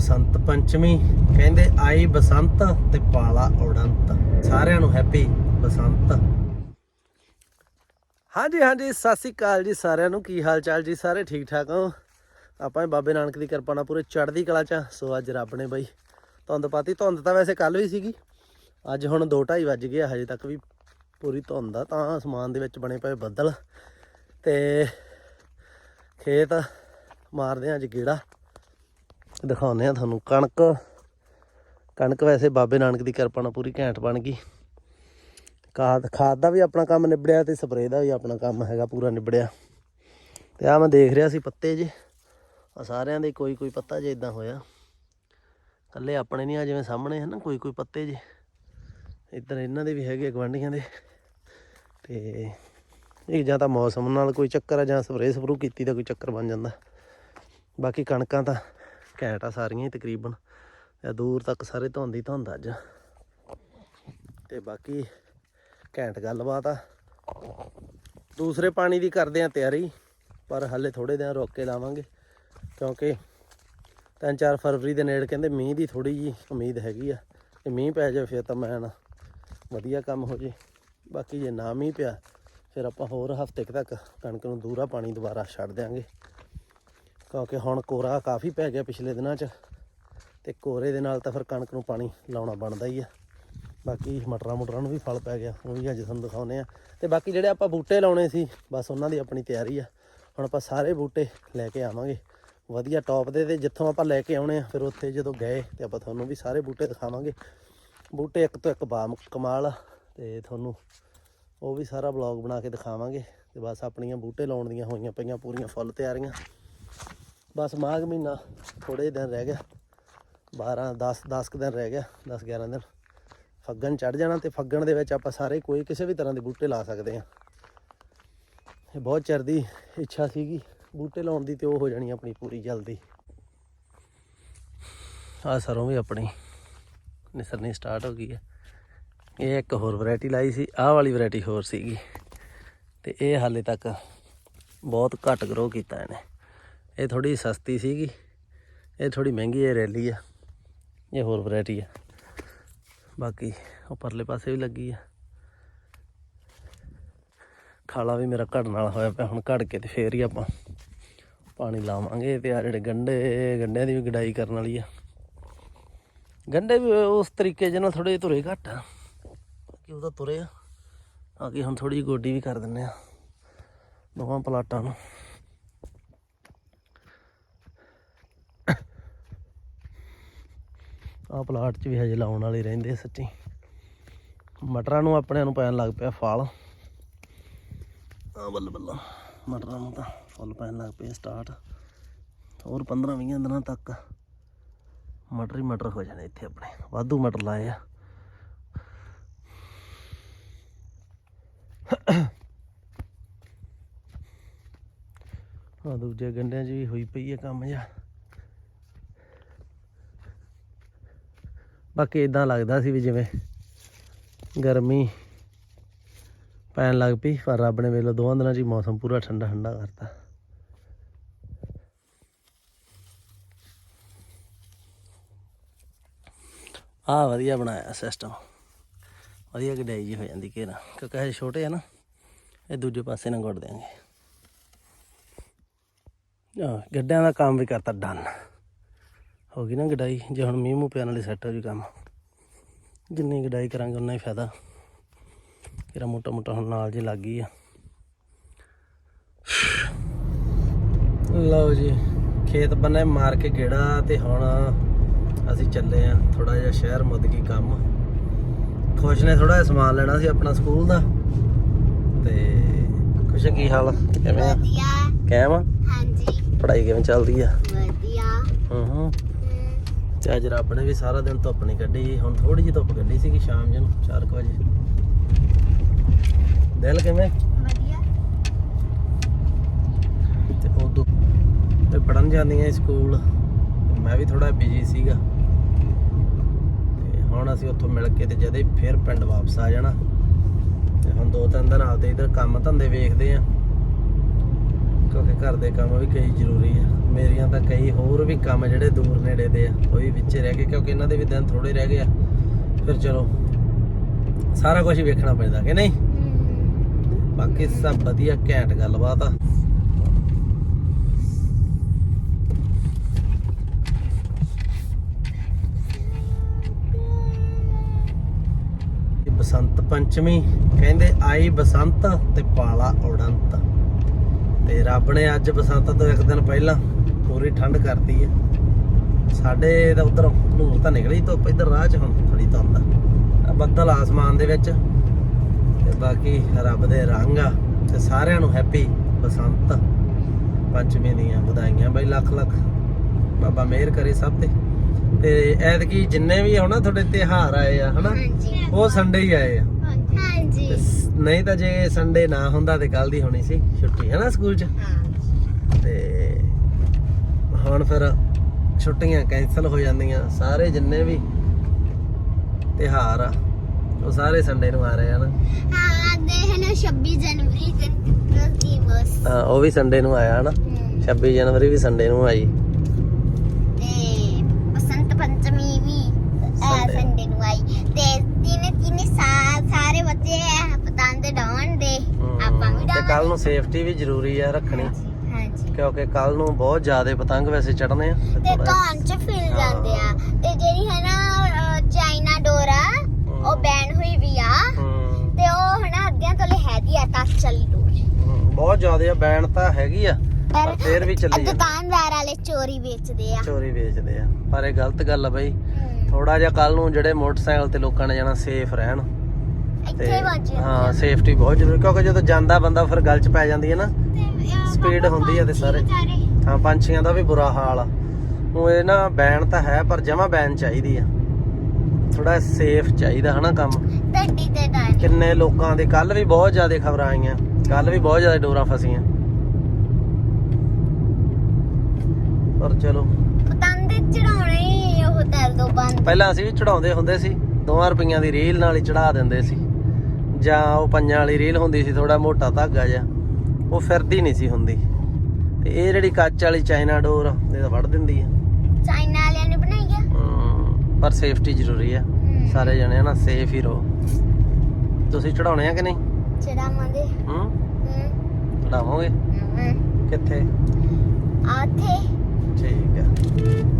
ਬਸੰਤ ਪੰਚਮੀ, ਕਹਿੰਦੇ ਆਈ ਬਸੰਤ ਤੇ ਪਾਲਾ ਉਡੰਤ ਸਾਰਿਆਂ ਨੂੰ ਹੈਪੀ ਬਸੰਤ। ਹਾਂਜੀ ਹਾਂਜੀ, ਸਤਿ ਸ੍ਰੀ ਅਕਾਲ ਜੀ ਸਾਰਿਆਂ ਨੂੰ। ਕੀ ਹਾਲ ਚਾਲ ਜੀ ਸਾਰੇ? ਠੀਕ ਠਾਕ ਹੋ? ਆਪਾਂ ਬਾਬੇ ਨਾਨਕ ਦੀ ਕਿਰਪਾ ਨਾਲ ਪੂਰੇ ਚੜ੍ਹਦੀ ਕਲਾ ਚ ਸੋ ਅੱਜ ਰੱਬ ਨੇ ਬਈ ਧੁੰਦ ਪਾਤੀ। ਧੁੰਦ ਤਾਂ ਵੈਸੇ ਕੱਲ ਵੀ ਸੀਗੀ। ਅੱਜ ਹੁਣ 2:30 ਵੱਜ ਗਏ ਹਜੇ ਤੱਕ ਵੀ ਪੂਰੀ ਧੁੰਦ ਆ। ਤਾਂ ਅਸਮਾਨ ਦੇ ਵਿੱਚ ਬਣੇ ਪਏ ਬੱਦਲ ਤੇ ਖੇਤ ਮਾਰਦੇ ਆ ਅੱਜ ਗੇੜਾ। ਦਿਖਾਉਂਦੇ ਆ ਤੁਹਾਨੂੰ। ਕਣਕ ਕਣਕ ਵੈਸੇ ਬਾਬੇ ਨਾਨਕ ਦੀ ਕਿਰਪਾ ਨਾਲ ਪੂਰੀ ਘੈਂਟ ਬਣ ਗਈ। ਖਾਦ ਖਾਦ ਦਾ ਵੀ ਆਪਣਾ ਕੰਮ ਨਿਬੜਿਆ ਤੇ ਸਪਰੇਅ ਦਾ ਵੀ ਆਪਣਾ ਕੰਮ ਹੈਗਾ ਪੂਰਾ ਨਿਬੜਿਆ। ਤੇ ਆ ਮੈਂ ਦੇਖ ਰਿਹਾ ਸੀ ਪੱਤੇ ਜੇ। ਆ ਸਾਰਿਆਂ ਦੇ ਕੋਈ ਕੋਈ ਪੱਤਾ ਜੇ ਇਦਾਂ ਹੋਇਆ। ਕੱਲੇ ਆਪਣੇ ਨਹੀਂ ਆ ਜਿਵੇਂ ਸਾਹਮਣੇ ਹੈ ਨਾ ਕੋਈ ਕੋਈ ਪੱਤੇ ਜੇ। ਇੱਧਰ ਇਹਨਾਂ ਦੇ ਵੀ ਹੈਗੇ ਗਵਾਂਢੀਆਂ ਦੇ। ਤੇ ਇਹ ਜਾਂ ਤਾਂ ਮੌਸਮ ਨਾਲ ਕੋਈ ਚੱਕਰ ਆ ਜਾਂ ਸਪਰੇਅ ਸਪਰੂ ਕੀਤੀ ਦਾ ਕੋਈ ਚੱਕਰ ਬਣ ਜਾਂਦਾ। ਬਾਕੀ ਕਣਕਾਂ ਤਾਂ ਘੈਂਟ ਆ ਸਾਰੀਆਂ ਹੀ ਤਕਰੀਬਨ। ਤੇ ਦੂਰ ਤੱਕ ਸਾਰੇ ਧੁੰਦ ਹੀ ਧੁੰਦ ਅੱਜ। ਤੇ ਬਾਕੀ ਘੈਂਟ ਗੱਲਬਾਤ ਆ। ਦੂਸਰੇ ਪਾਣੀ ਦੀ ਕਰਦੇ ਆ ਤਿਆਰੀ, ਪਰ ਹੱਲੇ ਥੋੜੇ ਦਿਨ ਰੁਕ ਕੇ ਲਾਵਾਂਗੇ, ਕਿਉਂਕਿ 3-4 ਫਰਵਰੀ ਦੇ ਨੇੜੇ ਕਹਿੰਦੇ ਮੀਂਹ ਦੀ ਥੋੜੀ ਜੀ ਉਮੀਦ ਹੈਗੀ ਆ। ਜੇ ਮੀਂਹ ਪੈ ਜਾਵੇ ਫਿਰ ਤਾਂ ਮੈਂ ਨਾ ਵਧੀਆ ਕੰਮ ਹੋ ਜੇ। ਬਾਕੀ ਜੇ ਨਾ ਮੀਂਹ ਪਿਆ, ਫਿਰ ਆਪਾਂ ਹੋਰ ਹਫ਼ਤੇ ਕੁ ਤੱਕ ਕਣਕ ਨੂੰ ਦੂਰਾ ਪਾਣੀ ਦੁਬਾਰਾ ਛੱਡ ਦਿਆਂਗੇ। ਕਿਉਂਕਿ ਹੁਣ ਕੋਰਾ ਕਾਫੀ ਪੈ ਗਿਆ ਪਿਛਲੇ ਦਿਨਾਂ 'ਚ ਤੇ ਕੋਰੇ ਦੇ ਨਾਲ ਤਾਂ ਫਿਰ ਕਣਕ ਨੂੰ ਪਾਣੀ ਲਾਉਣਾ ਬਣਦਾ ਹੀ ਆ। ਬਾਕੀ ਮਟਰਾਂ ਮੁਟਰਾਂ ਨੂੰ ਵੀ ਫਲ ਪੈ ਗਿਆ, ਉਹ ਵੀ ਅੱਜ ਤੁਹਾਨੂੰ ਦਿਖਾਉਨੇ ਆ। ਤੇ ਬਾਕੀ ਜਿਹੜੇ ਆਪਾਂ ਬੂਟੇ ਲਾਉਣੇ ਸੀ, ਬਸ ਉਹਨਾਂ ਦੀ ਆਪਣੀ ਤਿਆਰੀ ਆ। ਹੁਣ ਆਪਾਂ ਸਾਰੇ ਬੂਟੇ ਲੈ ਕੇ ਆਵਾਂਗੇ। ਵਧੀਆ ਟੌਪ ਦੇ ਤੇ ਜਿੱਥੋਂ ਆਪਾਂ ਲੈ ਕੇ ਆਉਣੇ ਆ, ਫਿਰ ਉੱਥੇ ਜਦੋਂ ਗਏ ਤੇ ਆਪਾਂ ਤੁਹਾਨੂੰ ਵੀ ਸਾਰੇ ਬੂਟੇ ਦਿਖਾਵਾਂਗੇ। ਬੂਟੇ ਇੱਕ ਤੋਂ ਇੱਕ ਬਾਮ ਕਮਾਲ ਆ ਤੇ ਤੁਹਾਨੂੰ ਉਹ ਵੀ ਸਾਰਾ ਬਲੌਗ ਬਣਾ ਕੇ ਦਿਖਾਵਾਂਗੇ। ਤੇ ਬਸ ਆਪਣੀਆਂ ਬੂਟੇ ਲਾਉਣ ਦੀਆਂ ਹੋਈਆਂ ਪਈਆਂ ਪੂਰੀਆਂ ਫੁੱਲ ਤਿਆਰੀਆਂ। ਬਸ ਮਾਘ ਮਹੀਨਾ ਥੋੜੇ ਦਿਨ ਰਹਿ ਗਿਆ। 12 10 10 ਕੁ ਦਿਨ ਰਹਿ ਗਿਆ 10 11 ਦਿਨ। ਫੱਗਣ ਚੜ ਜਾਣਾ ਤੇ ਫੱਗਣ ਦੇ ਵਿੱਚ ਆਪਾਂ ਸਾਰੇ ਕੋਈ ਕਿਸੇ ਵੀ ਤਰ੍ਹਾਂ ਦੇ ਬੂਟੇ ਲਾ ਸਕਦੇ ਆ ਇਹ ਬਹੁਤ ਚਿਰ ਦੀ ਇੱਛਾ ਸੀਗੀ, ਬੂਟੇ ਲਾਉਣ ਦੀ ਤੇ ਉਹ ਹੋ ਜਾਣੀ ਆਪਣੀ ਪੂਰੀ ਜਲਦੀ। ਆ ਸਰੋਂ ਵੀ ਆਪਣੀ ਨਿਸਰਨੀ ਸਟਾਰਟ ਹੋ ਗਈ ਹੈ। ਇਹ ਇੱਕ ਹੋਰ ਵੈਰਾਈਟੀ ਲਾਈ ਸੀ, ਆਹ ਵਾਲੀ ਵੈਰਾਈਟੀ ਹੋਰ ਸੀਗੀ। ਤੇ ਇਹ ਹਾਲੇ ਤੱਕ ਬਹੁਤ ਘੱਟ ਗਰੋ ਕੀਤਾ ਇਹਨੇ। ਇਹ ਥੋੜੀ ਸਸਤੀ ਸੀਗੀ। ਇਹ ਥੋੜੀ ਮਹਿੰਗੀ ਹੈ ਰੈਲੀ ਆ। ਇਹ ਹੋਰ ਵੈਰਾਈਟੀ ਆ। ਬਾਕੀ ਉਹ ਪਰਲੇ ਪਾਸੇ ਵੀ ਲੱਗੀ ਆ। ਖਾਲਾ ਵੀ ਮੇਰਾ ਘੜਨ ਵਾਲਾ ਹੋਇਆ ਪਿਆ। ਹੁਣ ਘੜ ਕੇ ਤੇ ਫੇਰ ਹੀ ਆਪਾਂ ਪਾਣੀ ਲਾਵਾਂਗੇ ਤੇ ਆ ਜਿਹੜੇ ਗੰਡੇ, ਗੰਡਿਆਂ ਦੀ ਵੀ ਗਡਾਈ ਕਰਨ ਵਾਲੀ ਆ। ਗੰਡੇ ਵੀ ਉਸ ਤਰੀਕੇ ਜਿਹੇ ਨਾਲ ਥੋੜੇ ਧੁਰੇ ਘੱਟ ਆ। ਬਾਕੀ ਉਹਦਾ ਤੁਰੇ ਆ। ਆ ਕੇ ਹੁਣ ਥੋੜੀ ਜਿਹੀ ਗੋਡੀ ਵੀ ਕਰ ਦਿੰਨੇ ਆ। ਦੋਵਾਂ ਪਲਾਟਾਂ ਨੂੰ। ਆ ਪਲਾਟ 'ਚ ਵੀ ਹਜੇ ਲਾਉਣ ਵਾਲੇ ਰਹਿੰਦੇ ਸੱਚੀ। ਮਟਰਾਂ ਨੂੰ ਆਪਣਿਆਂ ਨੂੰ ਪੈਣ ਲੱਗ ਪਿਆ ਫਲ। ਆ ਬੱਲ ਬੱਲਾ, ਮਟਰਾਂ ਨੂੰ ਤਾਂ ਫੁੱਲ ਪੈਣ ਲੱਗ ਪਏ ਸਟਾਰਟ ਹੋਰ 15 20 ਦਿਨਾਂ ਤੱਕ ਮਟਰ ਹੀ ਮਟਰ ਹੋ ਜਾਣੇ ਇੱਥੇ ਆਪਣੇ। ਵਾਧੂ ਮਟਰ ਲਾਏ ਆ। ਆ ਦੂਜੇ ਗੰਡਿਆਂ 'ਚ ਵੀ ਹੋਈ ਪਈ ਹੈ ਕੰਮ ਜਿਹਾ। ਬਾਕੀ ਇਦਾਂ ਲੱਗਦਾ ਸੀ ਵੀ ਜਿਵੇਂ ਗਰਮੀ ਪੈਣ ਲੱਗ ਪਈ, ਪਰ ਰੱਬ ਨੇ ਵੇਲੇ ਦੋਵਾਂ ਦਿਨਾਂ 'ਚ ਹੀ ਮੌਸਮ ਪੂਰਾ ਠੰਡਾ ਠੰਡਾ ਕਰਤਾ। ਆ ਵਧੀਆ ਬਣਾਇਆ ਸਿਸਟਮ ਵਧੀਆ ਗਡਾਈ ਜੀ ਹੋ ਜਾਂਦੀ ਘੇਰਾ, ਕਿਉਂਕਿ ਇਹ ਛੋਟੇ ਆ ਨਾ, ਇਹ ਦੂਜੇ ਪਾਸੇ ਨਾਲ ਗੁੱਡ ਦਿਆਂਗੇ ਆ ਗੱਡਿਆਂ ਦਾ ਕੰਮ ਵੀ ਕਰਤਾ ਡਨ ਹੋ ਗਈ ਨਾ ਗਡਾਈ ਜੇ ਹੁਣ ਮੀਂਹ ਮੂੰਹ ਪੈਣ ਵਾਲੀ ਸੈੱਟ ਹੋ ਜੂ ਕੰਮ। ਜਿੰਨੀ ਗਡਾਈ ਕਰਾਂਗੇ ਉਨਾ ਹੀ ਫਾਇਦਾ। ਤੇਰਾ ਮੋਟਾ ਮੋਟਾ ਹੁਣ ਨਾਲ ਜੇ ਲੱਗ ਗਈ ਆ। ਲਓ ਜੀ ਖੇਤ ਬੰਨੇ ਮਾਰ ਕੇ ਗੇੜਾ ਤੇ ਹੁਣ ਅਸੀਂ ਚੱਲੇ ਆ ਥੋੜਾ ਜਿਹਾ ਸ਼ਹਿਰ ਮੁੱਦਗੀ ਕੰਮ। ਖੁਸ਼ ਨੇ ਥੋੜਾ ਜਿਹਾ ਸਮਾਨ ਲੈਣਾ ਸੀ ਆਪਣਾ ਸਕੂਲ ਦਾ। ਤੇ ਖੁਸ਼ ਕੀ ਹਾਲ ਕਿਵੇਂ ਆ? ਵਧੀਆ। ਕਹਿਮ ਹਾਂਜੀ। ਪੜ੍ਹਾਈ ਕਿਵੇਂ ਚੱਲਦੀ ਆ? ਵਧੀਆ। ਹੂੰ ਹੂੰ। ਤੇ ਅੱਜ ਰੱਬ ਨੇ ਵੀ ਸਾਰਾ ਦਿਨ ਧੁੱਪ ਨਹੀਂ ਕੱਢੀ ਹੁਣ ਥੋੜੀ ਜਿਹੀ ਧੁੱਪ ਕੱਢੀ ਸੀਗੀ ਸ਼ਾਮ ਜਿਹਨੂੰ 4 ਵਜੇ। ਦਿਲ ਕਿਵੇਂ? ਵਧੀਆ। ਤੇ ਉਦੋਂ ਤੇ ਪੜਨ ਜਾਂਦੀਆਂ ਸਕੂਲ ਮੈਂ ਵੀ ਥੋੜਾ ਬਿਜ਼ੀ ਸੀਗਾ। ਤੇ ਹੁਣ ਅਸੀਂ ਉੱਥੋਂ ਮਿਲ ਕੇ ਤੇ ਜਦੇ ਫਿਰ ਪਿੰਡ ਵਾਪਸ ਆ ਜਾਣਾ। ਤੇ ਹੁਣ ਦੋ ਤਿੰਨ ਦਿਨ ਆਪਦੇ ਇਧਰ ਕੰਮ ਧੰਦੇ ਵੇਖਦੇ ਆ। ਕਿਉਂਕਿ ਘਰ ਦੇ ਕੰਮ ਵੀ ਕਈ ਜ਼ਰੂਰੀ ਆ। ਮੇਰੀਆਂ ਤਾਂ ਕਈ ਹੋਰ ਵੀ ਕੰਮ ਜਿਹੜੇ ਦੂਰ ਨੇੜੇ ਦੇ ਆ ਉਹ ਵੀ ਵਿੱਚ ਰਹਿ ਗਏ ਕਿਉਂਕਿ ਇਹਨਾਂ ਦੇ ਵੀ ਦਿਨ ਥੋੜੇ ਰਹਿ ਗਏ ਆ। ਫਿਰ ਚਲੋ ਸਾਰਾ ਕੁਝ ਵੇਖਣਾ ਪੈਂਦਾ ਕਿ ਨਹੀਂ? ਬਾਕੀ ਸਭ ਵਧੀਆ ਘੈਂਟ ਗੱਲਬਾਤ ਆ। ਬਸੰਤ ਪੰਚਮੀ ਕਹਿੰਦੇ ਆਈ ਬਸੰਤ ਤੇ ਪਾਲਾ ਉਡੰਤ ਤੇ ਰੱਬ ਨੇ ਅੱਜ ਬਸੰਤ ਤੋਂ ਇੱਕ ਦਿਨ ਪਹਿਲਾਂ ਪੂਰੀ ਠੰਡ ਕਰਤੀ ਹੈ। ਸਾਡੇ ਤਾਂ ਉਧਰ ਨੂਰ ਤਾਂ ਨਿਕਲੀ ਧੁੱਪ ਇੱਧਰ ਰਾਹ 'ਚ ਹੁਣ ਥੋੜੀ ਧੁੰਦ ਆ ਬੱਦਲ ਆਸਮਾਨ ਦੇ ਵਿੱਚ। ਤੇ ਬਾਕੀ ਰੱਬ ਦੇ ਰੰਗ ਆ ਤੇ ਸਾਰਿਆਂ ਨੂੰ ਹੈਪੀ ਬਸੰਤ ਪੰਚਮੀ ਦੀਆਂ ਵਧਾਈਆਂ ਬਈ ਲੱਖ ਲੱਖ। ਬਾਬਾ ਮਿਹਰ ਕਰੇ ਸਭ ਤੇ। ਤੇ ਐਤਕੀ ਜਿੰਨੇ ਵੀ ਹੁਣ ਤੁਹਾਡੇ ਤਿਹਾਰ ਆਏ ਆ ਹਨਾ? ਉਹ ਸੰਡੇ ਹੀ ਆਏ ਆ। ਹਾਂਜੀ। ਨਹੀਂ ਤਾਂ ਜੇ ਸੰਡੇ ਨਾ ਹੁੰਦਾ ਤੇ ਕੱਲ ਦੀ ਹੋਣੀ ਸੀ ਛੁੱਟੀ ਹੈ ਨਾ ਸਕੂਲ 'ਚ? ਤੇ ਹੁਣ ਫਿਰ ਛੁੱਟੀਆਂ ਕੈਨਸਲ ਹੋ ਜਾਂਦੀਆਂ ਸਾਰੇ ਜਿੰਨੇ ਵੀ ਤਿਹਾਰ ਆ ਉਹ ਸਾਰੇ ਸੰਡੇ ਨੂੰ ਆ ਰਹੇ ਹਨ ਹਾਂ ਦੇਖ ਲਓ 26 ਜਨਵਰੀ ਗਣਤੰਤਰ ਦਿਵਸ ਹਾਂ ਉਹ ਵੀ ਸੰਡੇ ਨੂੰ ਆਇਆ ਹਨਾ 26 ਜਨਵਰੀ ਵੀ ਸੰਡੇ ਨੂੰ ਆਈ। ਤੇ ਬਸੰਤ ਪੰਚਮੀ ਵੀ। ਸੰਡੇ ਨੂੰ ਆਈ। ਤੇ ਤਿੰਨ ਤਿੰਨ ਸਾਲ ਸਾਰੇ ਬੱਚੇ ਪਤੰਗ ਡਾਉਣ ਦੇ ਆਪਾਂ ਵੀ ਤੇ ਕੱਲ ਨੂੰ ਸੇਫਟੀ ਵੀ ਜ਼ਰੂਰੀ ਆ ਰੱਖਣੀ। ਹਾਂਜੀ। ਕਿਉਂਕਿ ਕੱਲ ਨੂੰ ਬਹੁਤ ਜ਼ਿਆਦਾ ਪਤੰਗ ਵੈਸੇ ਚੜਨੇ ਆ। ਤੇ ਤੇ ਧੌਣ ਚ ਫਿਲ ਜਾਂਦੇ ਆ। ਤੇ ਜਿਹੜੀ ਹੈ ਨਾ ਚਾਈਨਾ ਡੋਰਾ ਉਹ ਬੈਨ ਹੋਈ ਵੀ ਆ। ਤੇ ਉਹ ਹਨਾ ਅੱਧਿਆਂ ਤੋਂ ਹੈਗੀ ਆ ਵਾਲੀ ਡੋਰ ਹਮ, ਬਹੁਤ ਜ਼ਿਆਦਾ ਆ ਬੈਨ ਤਾਂ ਹੈਗੀ ਆ ਪਰ ਫੇਰ ਵੀ ਚੱਲੀ ਜਾਂਦੀ। ਦੁਕਾਨਦਾਰ ਵਾਲੇ ਚੋਰੀ ਵੇਚਦੇ ਆ। ਚੋਰੀ ਵੇਚਦੇ ਆ। ਪਰ ਇਹ ਗਲਤ ਗੱਲ ਆ ਬਈ। ਥੋੜਾ ਜਿਹਾ ਕੱਲ ਨੂੰ ਜਿਹੜੇ ਮੋਟਰਸਾਈਕਲ ਤੇ ਲੋਕਾਂ ਨੇ ਜਾਣਾ ਸੇਫ ਰਹਿਣ। ਵੱਜ ਹਾਂ ਸੇਫਟੀ ਬਹੁਤ ਜ਼ਰੂਰੀ ਕਿਉਂਕਿ ਜਦੋਂ ਜਾਂਦਾ ਬੰਦਾ ਫਿਰ ਗੱਲ 'ਚ ਪੈ ਜਾਂਦੀ ਹੈ ਨਾ। Speed ਹੁੰਦੀ ਆ ਤੇ ਸਾਰੇ। ਹਾਂ ਪੰਛੀਆਂ ਦਾ ਵੀ ਬੁਰਾ ਹਾਲ ਆ। ਉਹ ਇਹ ਨਾ ਬੈਨ ਤਾਂ ਹੈ ਪਰ ਜਮਾ ਬੈਨ ਚਾਹੀਦੀ ਆ। ਥੋੜਾ ਸੇਫ ਚਾਹੀਦਾ ਹਨਾ ਕੰਮ। ਗੱਡੀ ਤੇ ਡਰ ਕਿੰਨੇ ਲੋਕਾਂ ਦੇ ਕੱਲ ਵੀ ਬਹੁਤ ਜ਼ਿਆਦਾ ਖਬਰਾਂ ਆਈਆਂ। ਕੱਲ ਵੀ ਬਹੁਤ ਜ਼ਿਆਦਾ ਡੋਰਾਂ ਫਸੀਆਂ। ਪਰ ਚਲੋ। ਪਤੰਗ ਚੜਾਉਣੇ ਹੀ ਉਹ ਦਰ ਦੋ ਬੰਦ। ਪਹਿਲਾਂ ਅਸੀਂ ਵੀ ਚੜਾਉਂਦੇ ਹੁੰਦੇ ਸੀ। 2 ਰੁਪਈਆਂ ਦੀ ਰੀਲ ਨਾਲ ਹੀ ਚੜਾ ਦਿੰਦੇ ਸੀ। ਜਾਂ ਉਹ ਪੰਜਾਂ ਵਾਲੀ ਰੀਲ ਹੁੰਦੀ ਸੀ ਥੋੜਾ ਮੋਟਾ ਧਾਗਾ ਜਿਹਾ ਉਹ ਫਿਰਦੀ ਨਹੀਂ ਸੀ ਹੁੰਦੀ। ਤੇ ਇਹ ਜਿਹੜੀ ਕੱਚ ਵਾਲੀ ਚਾਈਨਾ ਡੋਰ ਇਹ ਤਾਂ ਵੜ ਦਿੰਦੀ ਆ। ਚਾਈਨਾ ਵਾਲਿਆਂ ਨੇ ਬਣਾਈ ਆ? ਹਮ, ਪਰ ਸੇਫਟੀ ਜ਼ਰੂਰੀ ਆ। ਸਾਰੇ ਜਣੇ ਹਨਾ ਸੇਫ ਹੀ ਰਹੋ। ਤੁਸੀਂ ਚੜਾਉਣੇ ਆ ਕਿ ਨਹੀਂ? ਚੜਾਵਾਂਗੇ। ਹੂੰ? ਹੂੰ। ਚੜਾਵੋਗੇ? ਕਿੱਥੇ? ਆਥੇ ਠੀਕ ਆ।